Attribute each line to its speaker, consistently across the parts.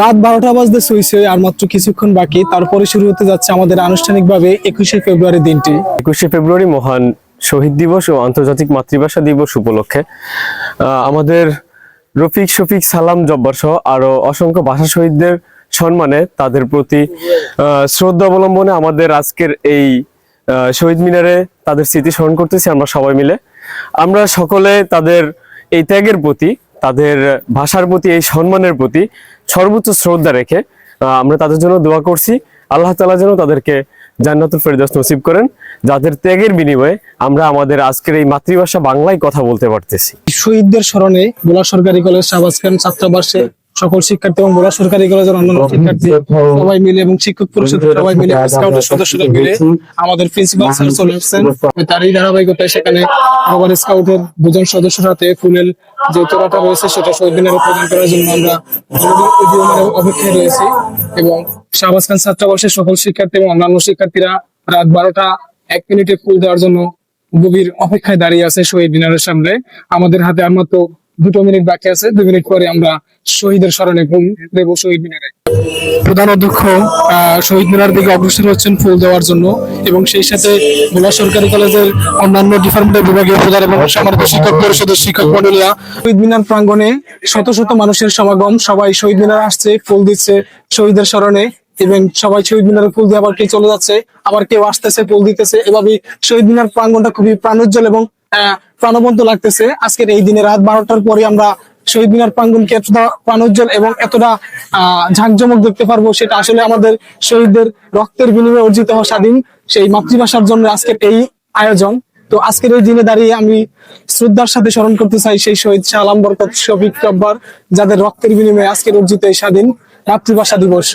Speaker 1: রাত বারোটা বাজতে শুইছে আর মাত্র কিছুক্ষণ বাকি। তারপরে শুরু হতে যাচ্ছে আমাদের আনুষ্ঠানিকভাবে একুশে ফেব্রুয়ারি দিনটি।
Speaker 2: একুশে ফেব্রুয়ারি মহান শহীদ দিবস ও আন্তর্জাতিক মাতৃভাষা দিবস উপলক্ষে আমাদের রফিক শফিক সালাম জব্বার সহ আরও অসংখ্য ভাষা শহীদদের সম্মানে তাদের প্রতি শ্রদ্ধা অবলম্বনে আমাদের আজকের এই শহীদ মিনারে তাদের স্মৃতি স্মরণ করতেছি আমরা সবাই মিলে। আমরা সকলে তাদের এই ত্যাগের প্রতি তাদের ভাষার প্রতি, এই সম্মানের প্রতি সর্বোচ্চ শ্রদ্ধা রেখে আমরা তাদের জন্য দোয়া করছি। আল্লাহ তালা যেন তাদেরকে জান্নাতুল ফেরদাস নসিব করেন, যাদের ত্যাগের বিনিময়ে আমরা আমাদের আজকের এই মাতৃভাষা বাংলায় কথা বলতে পারতেছি।
Speaker 1: শহীদদের স্মরণে বোলা সরকারি কলেজ শাহবাজ খান ছাত্রাবাসে সকল শিক্ষার্থী এবং বোলা সরকারি কলেজের অন্যান্য শিক্ষার্থী সবাই মিলে এবং শিক্ষক পরিষদের সবাই মিলে স্কাউটের সদস্যরা মিলে আমাদের প্রিন্সিপাল স্যার চলে আসছেন তারই ধারাবাহিকতায় সেখানে আবার স্কাউটের দুজন সদস্যর হাতে ফুলের যে তোড়াটা রয়েছে সেটা শহীদ প্রদান করার জন্য আমরা অপেক্ষায় রয়েছি এবং শাহবাজ খান ছাত্রাবাসের সকল শিক্ষার্থী এবং অন্যান্য শিক্ষার্থীরা রাত বারোটা এক মিনিটে ফুল দেওয়ার জন্য গভীর অপেক্ষায় দাঁড়িয়ে আছে শহীদ মিনারের সামনে। আমাদের হাতে আর মাত্র দুটো মিনিট বাকি আছে। দুই মিনিট পরে আমরা শহীদের স্মরণে ফুল দেব শহীদ মিনারে। প্রধান অধ্যক্ষ শহীদ মিনার দিকে অগ্রসর হচ্ছেন ফুল দেওয়ার জন্য এবং সেই সাথে ভোলা সরকারি কলেজের অন্যান্য ডিপার্টমেন্টের বিভাগীয় প্রধান এবং সম্মানিত শিক্ষক পরিষদের শিক্ষক মন্ডলীরা শহীদ মিনার প্রাঙ্গণে শত শত মানুষের সমাগম। সবাই শহীদ মিনার আসছে ফুল দিচ্ছে শহীদের স্মরণে। এবং সবাই শহীদ মিনারে ফুল দিয়ে আবার কেউ চলে যাচ্ছে আবার কেউ আসতেছে ফুল দিতেছে। এভাবে শহীদ মিনার প্রাঙ্গণটা খুবই প্রাণোজ্জ্বল এবং আহ, প্রাণবন্ত লাগতেছে। আজকের এই দিনে রাত বারোটার পরে আমরা শহীদ মিনার প্রাঙ্গণকে এতটা প্রাণোজ্জ্বল এবং এতটা, আহ, ঝাঁকজমক দেখতে পারব, সেটা আসলে আমাদের শহীদদের রক্তের বিনিময়ে অর্জিত হওয়া স্বাধীন সেই মাতৃভাষার জন্য আজকের এই আয়োজন। তো আজকের এই দিনে দাঁড়িয়ে আমি শ্রদ্ধার সাথে স্মরণ করতে চাই সেই শহীদ শাহ আলম বরকত শফিক জব্বার, যাদের রক্তের বিনিময়ে আজকের অর্জিত এই স্বাধীন মাতৃভাষা দিবস।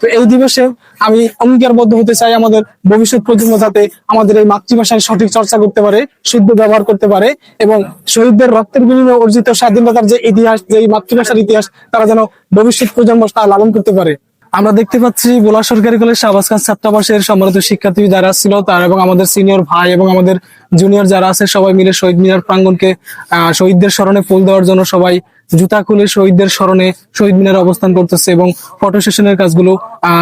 Speaker 1: তো এই দিবসে আমি অঙ্গীকারবদ্ধ হতে চাই আমাদের ভবিষ্যৎ প্রজন্ম যাতে আমাদের এই মাতৃভাষায় সঠিক চর্চা করতে পারে, শুদ্ধ ব্যবহার করতে পারে এবং শহীদদের রক্তের বিনিময়ে অর্জিত স্বাধীনতার যে ইতিহাস, যে এই মাতৃভাষার ইতিহাস, তারা যেন ভবিষ্যৎ প্রজন্ম তা লালন করতে পারে। আমরা দেখতে পাচ্ছি বোলা সরকারি কলেজ শাহবাজ খান ছাত্রাবাসের সম্মানিত শিক্ষার্থী যারা ছিল তার এবং আমাদের সিনিয়র ভাই এবং আমাদের জুনিয়র যারা আছে সবাই মিলে শহীদ মিনার প্রাঙ্গনকে শহীদদের স্মরণে ফুল দেওয়ার জন্য সবাই জুতা খুলে শহীদদের স্মরণে শহীদ মিনারে অবস্থান করতেছে এবং ফটো সেশনের কাজগুলো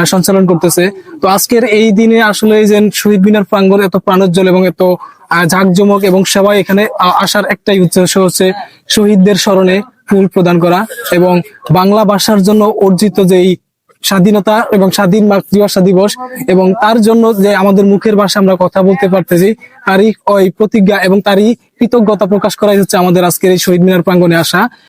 Speaker 1: সঞ্চালন করতেছে। তো আজকের এই দিনে আসলে যে শহীদ মিনার প্রাঙ্গন এত প্রাণোজ্জ্বল এবং এত আহ, জাঁকজমক এবং সবাই এখানে আসার একটাই উদ্দেশ্য হচ্ছে শহীদদের স্মরণে ফুল প্রদান করা এবং বাংলা ভাষার জন্য অর্জিত যেই স্বাধীনতা এবং স্বাধীন মাতৃভাষা দিবস এবং তার জন্য যে আমাদের মুখের ভাষা আমরা কথা বলতে পারতেছি, তারই ওই প্রতিজ্ঞা এবং তারই কৃতজ্ঞতা প্রকাশ করাই হচ্ছে আমাদের আজকের এই শহীদ মিনার প্রাঙ্গনে আসা।